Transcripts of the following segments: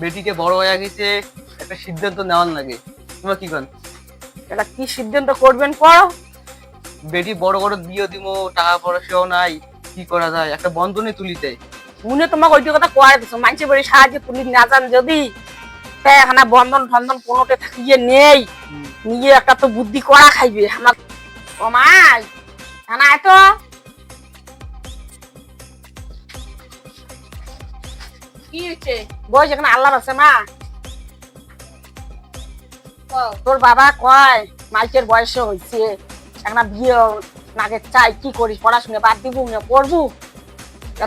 বেটিকে বড় হয়ে গেছে একটা সিদ্ধান্ত নেওয়ার লাগে। তোমার কি কন এটা কি সিদ্ধান্ত করবেন? করো বেটি বড় বড় বিয়ে দিব টাকা পয়সাও নাই কি করা যায়? একটা বন্ধনে তুলিতে মনে তোমাকে ওইটি কথা কয়ে দিছো মানুষের বাড়ি সাহায্য তুলি না যান যদি। তা এখানে বন্ধন ফন্ধন কোনোটে থাকিয়ে নেই। নিয়ে একটা তো বুদ্ধি করা খাইবে। আমার ও মাই না এত কি বয়স এখানে আল্লাহ আছে মা। তোর বাবা কয় মাইকের বয়স হয়েছে। একটা বিয়ে নাকে চাই কি করিস? পড়াশোনা বাদ দিব না করব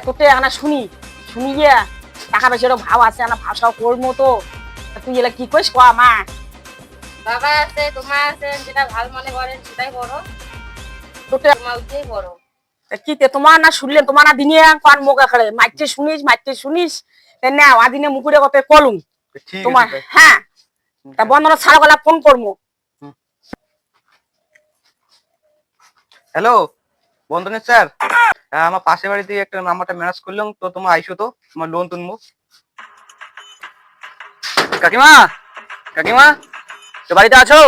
তোতে এখানে শুনি। শুনি গিয়া টাকা পয়সারও ভাব আছে না ভাষাও করব তো তুই এলা কি করিস? কয়া মা। বাবা আছে তোমার আছে যেটা ভালো মনে করেন সেটাই বড় তোতে তোমার উঠেই বড় কি তে তোমার না শুনলেন তোমার না দিনে মুখে খেলে মাইতে শুনিস মাইতে শুনিস। তে না আদিনে মুকুরে কত কলুম তোমার হ্যাঁ তা বন্ধন ছাড়া গলা ফোন করব হ্যালো বন্ধনের স্যার আমার পাশের বাড়িতে একটা নাম্বারটা ম্যানেজ করলাম তো তোমার আইসো তো তোমার লোন তুলবো কাকিমা কাকিমা তো বাড়িতে আছো?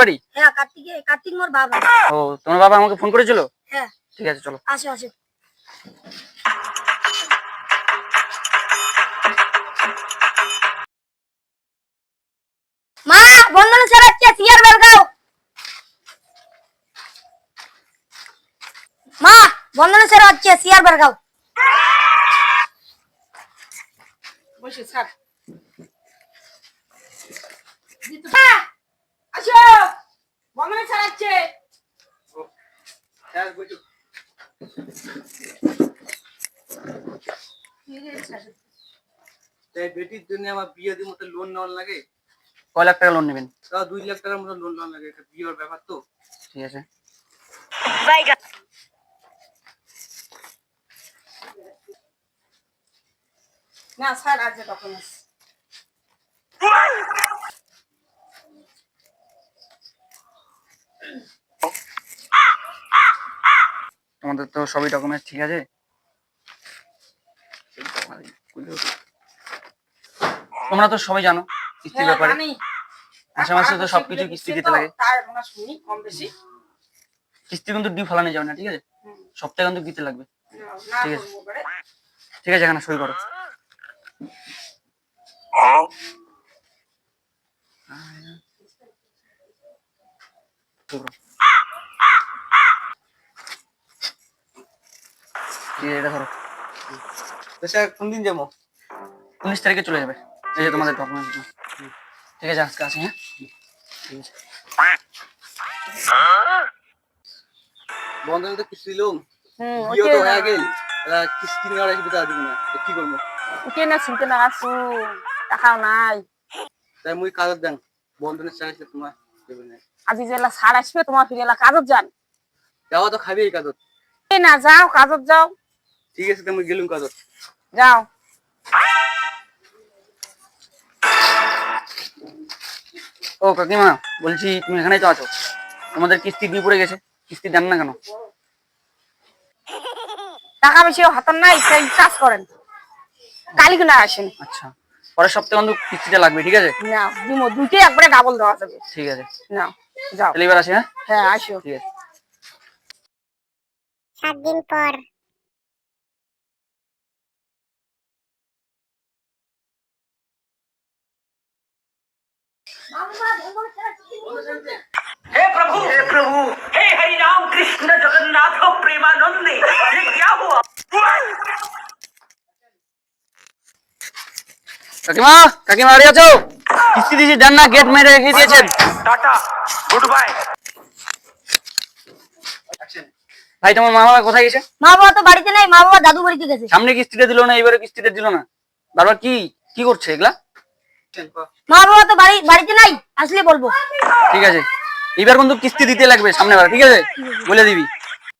বাড়ি হ্যাঁ কার্তিকে কার্তিক মোর বাবা। ও তোমার বাবা আমাকে ফোন করেছিল হ্যাঁ ঠিক আছে চলো। আসো আসো সিয়ার বসে আসো! ছাড়াচ্ছে। বেটির জন্য আমার বিয়ে দিয়ে মতো লোন নেওয়ার লাগে। কয় লাখ টাকা লোন নেবেন? তাও দুই লাখ টাকার মতো লোন নেওয়ার লাগে বিয়ের ব্যাপার তো। ঠিক আছে। না স্যার আছে তখন তোমাদের তো সবই ডকুমেন্টস ঠিক আছে? তোমরা তো সবাই জানো কিস্তির ব্যাপারে। মাসে মাসে তো সবকিছু কিস্তি দিতে লাগে। কম বেশি। কিস্তি কিন্তু ডিউ ফেলানো যাবে না ঠিক আছে? সপ্তাহে কিন্তু দিতে লাগবে। ঠিক আছে। ঠিক আছে এখানে সই করো। এটা ধরো তো কোন দিন যাব উনিশ তারিখে চলে যাবে এই যে তোমাদের ডকুমেন্ট ঠিক আছে আজকে আসি হ্যাঁ বন্ধনে তো কিস্তি দিলাম বিয়ে তো। হয়ে গেল কিস্তি নেওয়ার আসবে তা দিব না। কি করব? ওকে না শুনতে না আসু টাকাও নাই। তাই মুই কাগজ দেন বন্ধনের সাথে তোমার আজি জেলা সার আসবে তোমার ফিরে এলা কাজত যান যাওয়া তো খাবি এই না যাও কাজত যাও। ঠিক আছে তো মুই গেলুম কাগজ যাও। ও কাকিমা বলছি তুমি এখানেই তো আছো। তোমাদের কিস্তি দিয়ে পড়ে গেছে কিস্তি দেন না কেন? টাকা বেশি হাতের নাই কাজ করেন। কালিকে না আসেন আচ্ছা পরের সপ্তাহে কিন্তু কিস্তিটা লাগবে ঠিক আছে না দিমো দুইটাই একবারে ডাবল দেওয়া যাবে ঠিক আছে না যাও তাহলে এবার আসি হ্যাঁ হ্যাঁ আসো ঠিক আছে সাত দিন পর हे प्रभु हे प्रभु हे हरि राम कृष्ण जगन्नाथ प्रेमानंदे ये क्या हुआ কাকিমা কাকিমা আরে আছো? কিছু দিছি দেন গেট মেরে রেখে দিয়েছেন। Tata goodbye. ভাই তোমার মা বাবা কোথায় গেছে? মা বাবা তো বাড়িতে নাই মা বাবা দাদু বাড়িতে গেছে। সামনে কিস্তিটা দিলো না এবারে কিস্তিটা দিলো না। বারবার কি কি করছে এগুলা? মা বাবা তো বাড়ি বাড়িতে নাই আসলে বলব। ঠিক আছে। এবার বন্ধু কিস্তি দিতে লাগবে সামনে বার ঠিক আছে? বলে দিবি।